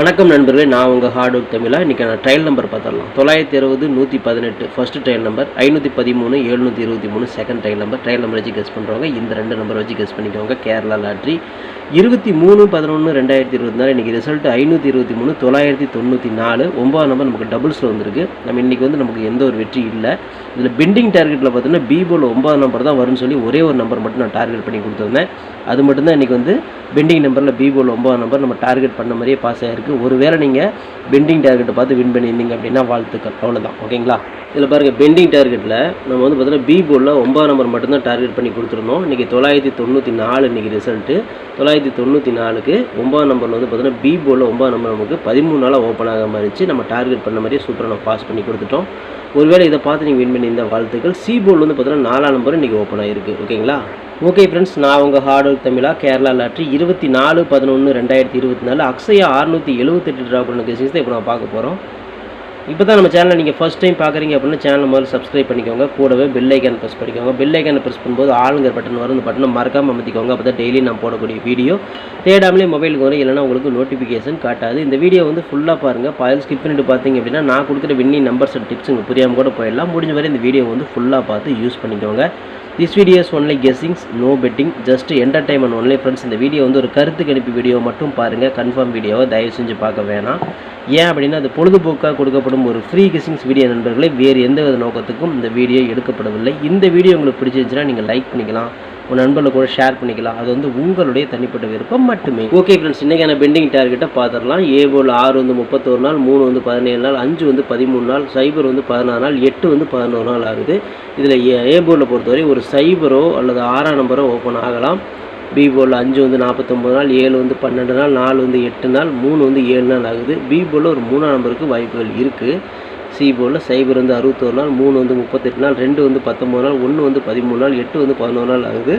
வணக்கம் நண்பர்களே நான் உங்கள் ஹார்ட் ஒர்க் தமிழா. இன்றைக்கி நான் ட்ரையல் நம்பர் பார்த்துடலாம். தொள்ளாயிரத்தி அறுபது நூற்றி பதினெட்டு ஃபஸ்ட்டு ட்ரையல் நம்பர் ஐநூற்றி பதிமூணு எழுநூற்றி இருபத்தி மூணு second trial number trial number வச்சு கெஸ் பண்ணுறவங்க இந்த ரெண்டு நம்பர் வச்சு கெஸ் பண்ணிக்கோங்க. கேரளா லாட்ரி. இருபத்தி மூணு பதினொன்று ரெண்டாயிரத்தி இருபத்தி நாலு இன்றைக்கி ரிசல்ட் ஐநூற்றி இருபத்தி மூணு தொள்ளாயிரத்தி தொண்ணூற்றி நாலு. ஒம்பது நம்பர் நமக்கு டபுள்ஸில் வந்திருக்கு. நம்ம இன்றைக்கி வந்து நமக்கு எந்த ஒரு வெற்றி இல்லை. இதில் பெண்டிங் டார்கெட்டில் பார்த்தீங்கன்னா பீபோல் ஒம்பது நம்பர் தான் வரும்னு சொல்லி ஒரே ஒரு நம்பர் மட்டும் நான் டார்கெட் பண்ணி கொடுத்துருந்தேன். அது மட்டும்தான் இன்றைக்கி வந்து பெண்டிங் நம்பரில் பீபோல் ஒம்பது நம்பர் நம்ம டார்கெட் பண்ண மாதிரியே பாஸ் ஆகிருக்கு ஒருவேளை நீங்கள் பெண்டிங் டார்கெட்டை பார்த்து வின் பண்ணியிருந்தீங்க அப்படின்னா வாழ்த்துக்கள். அவ்வளோதான் ஓகேங்களா? இதில் பாருங்கள் பெண்டிங் டார்கெட்டில் நம்ம வந்து பார்த்தீங்கன்னா பி போர்டில் ஒம்பது நம்பர் மட்டும்தான் டார்கெட் பண்ணி கொடுத்துருந்தோம். இன்றைக்கி தொள்ளாயிரத்தி தொண்ணூற்றி நாலு இன்றைக்கி ரிசல்ட்டு தொள்ளாயிரத்தி தொண்ணூற்றி நாலுக்கு ஒன்பது நம்பரில் வந்து பார்த்தீங்கன்னா பி போர்டில் ஒன்பது நம்பர் நமக்கு பதிமூணு நாளாக ஓப்பன் ஆகாம இருந்துச்சு. நம்ம டார்கெட் பண்ண மாதிரியே சூப்பராக நம்ம பாஸ் பண்ணி கொடுத்துட்டோம். ஒருவேளை இதை பார்த்து நீங்கள் வின் பண்ணியிருந்த வாழ்த்துக்கள். சி போர்டு வந்து பார்த்தீங்கன்னா நாலாம் நம்பர் இன்றைக்கி ஓப்பன் ஆகிருக்கு ஓகேங்களா ஓகே ஃப்ரெண்ட்ஸ் நான் உங்கள் ஹார்ட் ஒர்க் தமிழா கேரளா லாட்ரி இருபத்தி நாலு பதினொன்று ரெண்டாயிரத்தி இருபத்தி நாலு அக்ஸயா அறுநூற்றி எழுபத்தெட்டு ட்ரா பண்ண கேசிஸ் தான் இப்போ நான் பார்க்க போகிறோம் இப்போ தான் நம்ம சேனலை நீங்கள் ஃபஸ்ட் டைம் பார்க்குறீங்க அப்படின்னா சேனலை முதல்ல சப்ஸ்கிரைப் பண்ணிக்கோங்க. கூடவே பெல் ஐக்கான் ப்ரெஸ் பண்ணிக்கோங்க. பெல் ஐக்கானை ப்ரெஸ் பண்ணும்போது ஆளுங்கிற பட்டன் வரும் அந்த பட்டனை மறக்காமல் அமைத்திக்கோங்க அப்போ தான் டெய்லி நான் போடக்கூடிய வீடியோ தேடாமலே மொபைலுக்கு வரும். இல்லைனா உங்களுக்கு நோட்டிஃபிகேஷன் காட்டாது. இந்த வீடியோ வந்து ஃபுல்லாக பாருங்கள் பாயல் ஸ்கிப் பண்ணிட்டு பார்த்தீங்க அப்படின்னா நான் கொடுக்குற வின்னி நம்பர்ஸ் அண்ட் டிப்ஸ் உங்களுக்கு புரியாமல் கூட போயிடலாம். முடிஞ்ச வரை இந்த வீடியோ வந்து ஃபுல்லாக பார்த்து யூஸ் பண்ணிக்கோங்க. This videos only guessings no betting just entertainment only friends இந்த வீடியோ வந்து ஒரு கருத்து கணிப்பு வீடியோ மட்டும் பாருங்கள் கன்ஃபார்ம் வீடியோவை தயவு செஞ்சு பார்க்க வேணாம். ஏன் அப்படின்னா அது பொழுதுபோக்காக கொடுக்கப்படும் ஒரு ஃப்ரீ கெஸ்ஸிங்ஸ் வீடியோ நண்பர்களே. வேறு எந்த வித நோக்கத்துக்கும் இந்த வீடியோ எடுக்கப்படவில்லை. இந்த வீடியோ உங்களுக்கு பிடிச்சிருந்துச்சுன்னா நீங்கள் லைக் பண்ணிக்கலாம். உங்கள் நண்பர்களை கூட ஷேர் பண்ணிக்கலாம். அது வந்து உங்களுடைய தனிப்பட்ட விருப்பம் மட்டுமே. ஓகே ஃப்ரெண்ட்ஸ் இன்றைக்கான பெண்டிங் டார்கெட்டை பார்த்துடலாம் ஏ போல் ஆறு வந்து முப்பத்தோரு நாள் மூணு வந்து பதினேழு நாள் அஞ்சு வந்து பதிமூணு நாள் சைபர் வந்து பதினாறு நாள் எட்டு வந்து பதினோரு நாள் ஆகுது. இதில் ஏ போர்டில் பொறுத்தவரை ஒரு சைபரோ அல்லது ஆறாம் நம்பரோ ஓப்பன் ஆகலாம். பி அஞ்சு வந்து நாற்பத்தொம்பது நாள் ஏழு வந்து பன்னெண்டு நாள் நாலு வந்து எட்டு நாள் மூணு வந்து ஏழு நாள் ஆகுது. பி ஒரு மூணாம் நம்பருக்கு வாய்ப்புகள் இருக்குது சி சைபர் வந்து அறுபத்தோரு நாள் மூணு வந்து முப்பத்தெட்டு நாள் ரெண்டு வந்து பத்தொம்பது நாள் ஒன்று வந்து பதிமூணு நாள் எட்டு வந்து பதினோரு நாள் ஆகுது.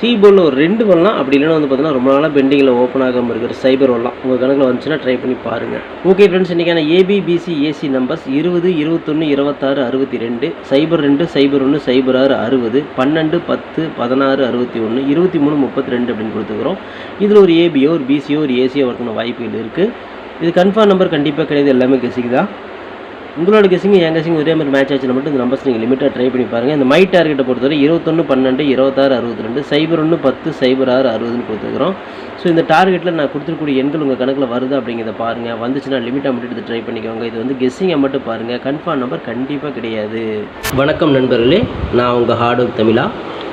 சி ஒரு ரெண்டு வரலாம் அப்படி இல்லைன்னா வந்து பார்த்தீங்கன்னா ரொம்ப நாளாக பெண்டிங்கில் ஓப்பன் ஆகாமல் இருக்கிற சைபர் வரலாம். உங்கள் கணக்கில் வந்துச்சுன்னா ட்ரை பண்ணி பாருங்கள் ஓகே ஃப்ரெண்ட்ஸ் இன்றைக்கான ஏபிபிசி ஏசி நம்பர்ஸ் இருபது இருபத்தொன்று இருபத்தாறு அறுபத்தி ரெண்டு சைபர் ரெண்டு சைபர் ஒன்று சைபர் ஆறு அறுபது பன்னெண்டு பத்து பதினாறு அறுபத்தி ஒன்று இருபத்தி மூணு முப்பத்தி ரெண்டு அப்படின்னு கொடுத்துக்கிறோம். இதில் ஒரு ஏபியோ ஒரு பிசியோ ஒரு ஏசியோ வரக்கூடிய வாய்ப்புகள் இருக்குது இது கன்ஃபார்ம் நம்பர் கண்டிப்பாக கிடையாது. எல்லாமே கெசிக்கு தான். உங்களோட கெஸிங் என் கெஸிங் ஒரே மாதிரி மேட்ச் ஆச்சுன்னா மட்டும் இந்த நம்பர்ஸ் நீங்கள் லிமிட்டாக ட்ரை பண்ணி பாருங்கள் இந்த மை டார்கெட்டை பொறுத்தவரை இருபத்தொன்று பன்னெண்டு இருபத்தாறு அறுபத்தி ரெண்டு சைபர் ஒன்று பத்து சைபர் ஆறு அறுபதுன்னு கொடுத்துருக்குறோம். ஸோ இந்த டார்கெட்டில் நான் கொடுத்துருக்கூடிய எண்கள் உங்கள் கணக்கில் வருது அப்படிங்கிறத பாருங்கள் வந்துச்சுன்னா லிமிட்டாக மட்டும் எடுத்து ட்ரை பண்ணிக்கோங்க. இது வந்து கெஸ்ஸிங்கை மட்டும் பாருங்கள் கன்ஃபார்ம் நம்பர் கண்டிப்பாக கிடையாது. வணக்கம் நண்பர்களே. நான் உங்கள் ஹார்ட் ஒர்க் தமிழா.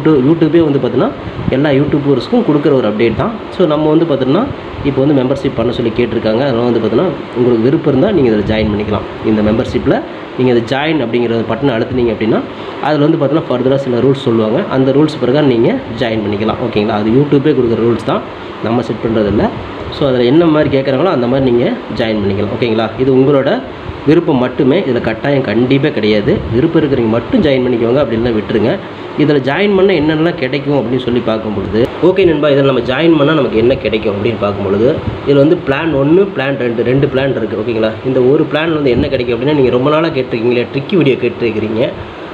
யூடியூப் யூடியூபே வந்து பார்த்திங்கன்னா எல்லா யூடியூபர்ஸ்க்கும் கொடுக்குற ஒரு அப்டேட் தான். ஸோ நம்ம வந்து பார்த்தீங்கன்னா இப்போ வந்து மெம்பர்ஷிப் பண்ண சொல்லி கேட்டிருக்காங்க. அதனால் வந்து பார்த்தீங்கன்னா உங்களுக்கு விருப்பம் இருந்தால் நீங்கள் இதில் ஜாயின் பண்ணிக்கலாம். இந்த மெம்பர்ஷிப்பில் நீங்கள் அதை ஜாயின் அப்படிங்கிற பட்டனை அழுத்துனீங்க அப்படின்னா அதில் வந்து பார்த்தீங்கன்னா ஃபர்தராக சில ரூல்ஸ் சொல்லுவாங்க. அந்த ரூல்ஸ் பிரகாரம் நீங்கள் ஜாயின் பண்ணிக்கலாம். ஓகேங்களா அது யூடியூப்பே கொடுக்குற ரூல்ஸ் தான். நம்ம செட் பண்ணுறதில்ல ஸோ அதில் என்ன மாதிரி கேட்குறாங்களோ அந்த மாதிரி நீங்கள் ஜாயின் பண்ணிக்கலாம். ஓகேங்களா இது உங்களோட விருப்பம் மட்டுமே. இதில் கட்டாயம் கண்டிப்பாக கிடையாது. விருப்பம் இருக்கிறவங்க மட்டும் ஜாயின் பண்ணிக்கோங்க அப்படின்லாம் விட்டுருங்க. இதில் ஜாயின் பண்ணால் என்னென்னலாம் கிடைக்கும் அப்படின்னு சொல்லி பார்க்கும்பொழுது ஓகே நண்பா இதில் நம்ம ஜாயின் பண்ணால் நமக்கு என்ன கிடைக்கும் அப்படின்னு பார்க்கும்பொழுது இதில் வந்து பிளான் ஒன்று பிளான் ரெண்டு ரெண்டு பிளான் இருக்குது ஓகேங்களா இந்த ஒரு பிளான் வந்து என்ன கிடைக்கும் அப்படின்னா நீங்கள் ரொம்ப நாளாக கேட்டிருக்கீங்களே ட்ரிக்கி வீடியோ கேட்டிருக்கிறீங்க.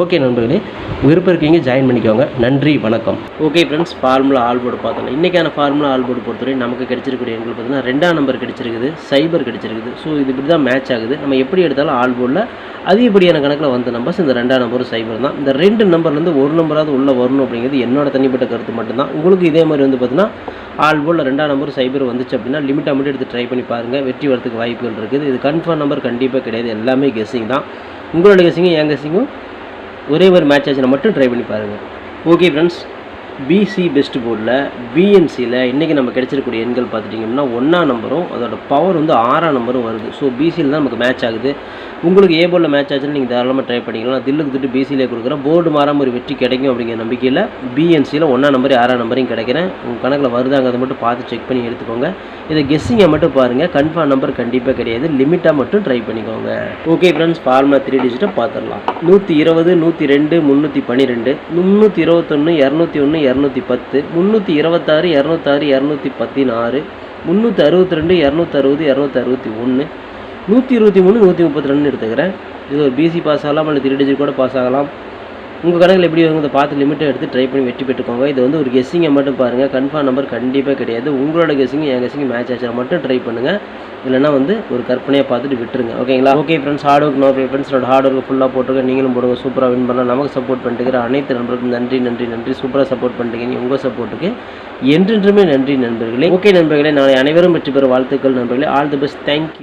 ஓகே நண்பர்களே விருப்பம் இருக்கீங்க ஜாயின் பண்ணிக்கோங்க. நன்றி வணக்கம். ஓகே ஃப்ரெண்ட்ஸ் ஃபார்முலா ஆல்போர்டு பார்த்தோம் இன்றைக்கான ஃபார்முலா ஆல்போர்டு பொறுத்தவரை நமக்கு கிடைச்சிருக்கக்கூடிய எங்களுக்கு பார்த்தீங்கன்னா ரெண்டாம் நம்பர் கிடைச்சிருக்குது சைபர் கிடைச்சிருக்குது. ஸோ இது இப்படி தான் மேட்ச் ஆகுது. நம்ம எப்படி எடுத்தாலும் ஆல்போர்டில் அதிகப்படியான கணக்கில் வந்த நம்பர்ஸ் இந்த ரெண்டாம் நம்பரும் சைபர் தான். இந்த ரெண்டு நம்பர்லேருந்து ஒரு நம்பராவது உள்ளே வரணும் அப்படிங்கிறது என்னோட தனிப்பட்ட கருத்து மட்டும்தான். உங்களுக்கு இதே மாதிரி வந்து பார்த்தீங்கன்னா ஆல் ரெண்டாம் நம்பர் சைபர் வந்துச்சு அப்படின்னா லிமிட்டாக மட்டும் எடுத்து ட்ரை பண்ணி பாருங்கள் வெற்றி வரதுக்கு வாய்ப்புகள் இருக்குது. இது கன்ஃபார்ம் நம்பர் கண்டிப்பாக கிடையாது. எல்லாமே கெஸ்ஸிங் தான். உங்களோட கெஸ்ஸிங்கும் என் கெஸ்ஸிங்கும் ஒரே ஒரு மேட்ச் ஆச்சுன்னா மட்டும் ட்ரை பண்ணி பாருங்கள் ஓகே ஃப்ரெண்ட்ஸ் பிசி பெஸ்ட் போர்டில் பிஎன்சியில் இன்றைக்கி நம்ம கிடைச்சிருக்கக்கூடிய எண்கள் பார்த்துட்டிங்கன்னா ஒன்றாம் நம்பரும் அதோட பவர் வந்து ஆறாம் நம்பரும் வருது. ஸோ பிசியில் தான் நமக்கு மேட்ச் ஆகுது. உங்களுக்கு ஏ போர்டில் மேட்ச் ஆச்சுன்னு நீங்கள் தாராளமாக ட்ரை பண்ணிக்கலாம். தில்லுக்கு திட்டு பிசியிலே கொடுக்குறேன். போர்டு மாறாமல் ஒரு வெற்றி கிடைக்கும் அப்படிங்கிற நம்பிக்கையில் பிஎன்சியில் ஒன்றா நம்பர் ஆறாம் நம்பரையும் கிடைக்கிறேன். உங்கள் கணக்கில் வருதாங்க அதை மட்டும் பார்த்து செக் பண்ணி எடுத்துக்கோங்க. இதை கெஸ்ஸிங்கை மட்டும் பாருங்கள் கன்ஃபார்ம் நம்பர் கண்டிப்பாக கிடையாது. லிமிட்டாக மட்டும் ட்ரை பண்ணிக்கோங்க. ஓகே ஃப்ரெண்ட்ஸ் ஃபார்முலா த்ரீ டிஜிட்டை பார்த்துடலாம். நூற்றி இருபது நூற்றி ரெண்டு முந்நூற்றி பன்னிரெண்டு முந்நூற்றி இருபத்தொன்று இரநூத்தி ஒன்று இரநூத்தி பத்து முந்நூற்றி இருபத்தாறு இரநூத்தாறு இரநூத்தி பதினாறு முந்நூற்றி அறுபத்தி ரெண்டு இரநூத்தறுபது இரநூத்தி அறுபத்தி ஒன்று நூற்றி இருபத்தி மூணு நூற்றி முப்பத்தி ரெண்டு எடுத்துக்கிறேன். இது ஒரு பிசி பாஸ் ஆகலாம் இல்லை த்ரீ டிஜிட் கூட பாஸ் ஆகலாம். உங்கள் கணக்கில் எப்படி வருங்க பார்த்து லிமிட்டை எடுத்து ட்ரை பண்ணி வெற்றி பெற்றுக்கோங்க. இது வந்து ஒரு கெஸ்ஸிங்கை மட்டும் பாருங்கள் கன்ஃபார்ம் நம்பர் கண்டிப்பாக கிடையாது. உங்களோட கெஸ்ஸிங் என் கெஸ்ஸிங் மேட்ச் ஆச்சுனா மட்டும் ட்ரை பண்ணுங்கள் இல்லைனா வந்து ஒரு கற்பனையாக பார்த்துட்டு விட்டுருங்க. ஓகேங்களா? Okay friends hard work no ஃப்ரெண்ட்ஸோட ஹார்ட் ஒர்க் ஃபுல்லாக போட்டுருங்க நீங்களும் போடுங்க. சூப்பராக வின் பண்ணலாம். நமக்கு சப்போர்ட் பண்ணிட்டுக்கிற அனைத்து நண்பர்களுக்கும் நன்றி நன்றி நன்றி. சூப்பராக சப்போர்ட் பண்ணிட்டீங்க உங்கள் சப்போர்ட்டுக்கு என்றென்றுமே நன்றி நண்பர்களே. ஓகே நண்பர்களே நாளை அனைவரும் வெற்றி பெற வாழ்த்துக்கள் நண்பர்களே. All the best thank you